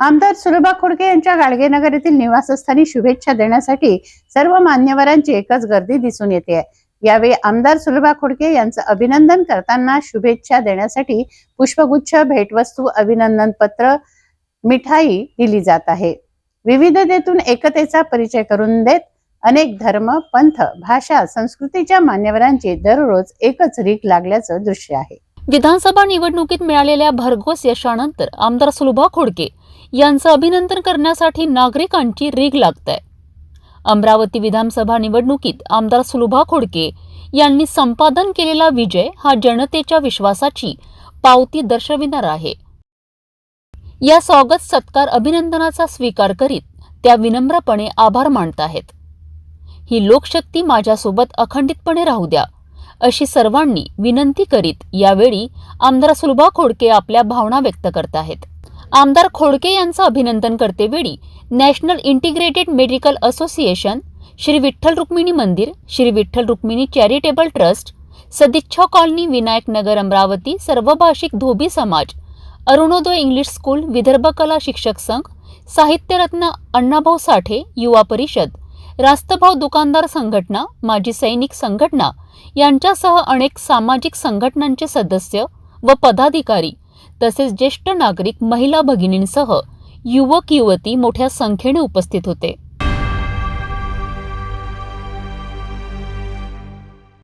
आमदार सुलभा खोडके यांच्या गाडगेनगर येथील निवासस्थानी शुभेच्छा देण्यासाठी सर्व मान्यवरांची एकच गर्दी दिसून येते. यावेळी आमदार सुलभा खोडके यांचं अभिनंदन करताना शुभेच्छा देण्यासाठी पुष्पगुच्छ भेटवस्तू अभिनंदन पत्र मिठाई दिली जात आहे. विविधतेतून एकतेचा परिचय करून देत अनेक धर्म पंथ भाषा संस्कृतीच्या मान्यवरांची दररोज एकच रीक लागल्याचं दृश्य आहे. विधानसभा निवडणुकीत मिळालेल्या भरघोस यशानंतर आमदार सुलभा खोडके यांचं अभिनंदन करण्यासाठी नागरिकांची रीग लागत आहे अमरावती विधानसभा निवडणुकीत आमदार सुलभा खोडके यांनी संपादन केलेला विजय हा जनतेच्या विश्वासाची पावती दर्शविणार आहे. या स्वागत सत्कार अभिनंदनाचा स्वीकार करीत त्या विनम्रपणे आभार मानत आहेत ही लोकशक्ती माझ्यासोबत अखंडितपणे राहू द्या. अशी सर्वांनी विनंती करीत यावेळी आमदार सुलभा खोडके आपल्या भावना व्यक्त करत आहेत. आमदार खोडके यांचं अभिनंदन करतेवेळी National Integrated Medical Association Shri Vitthal Rukmini मंदिर श्री विठ्ठल रुक्मिणी चॅरिटेबल ट्रस्ट सदिच्छा कॉलनी विनायक नगर अमरावती सर्वभाषिक धोबी समाज अरुणोदय इंग्लिश स्कूल विदर्भ कला शिक्षक संघ साहित्यरत्न अण्णाभाऊ साठे युवा परिषद रास्तभाव दुकानदार संघटना माजी सैनिक संघटना यांच्यासह अनेक सामाजिक संघटनांचे सदस्य व पदाधिकारी तसेच ज्येष्ठ नागरिक महिला भगिनींसह युवक युवती मोठ्या संख्येने उपस्थित होते.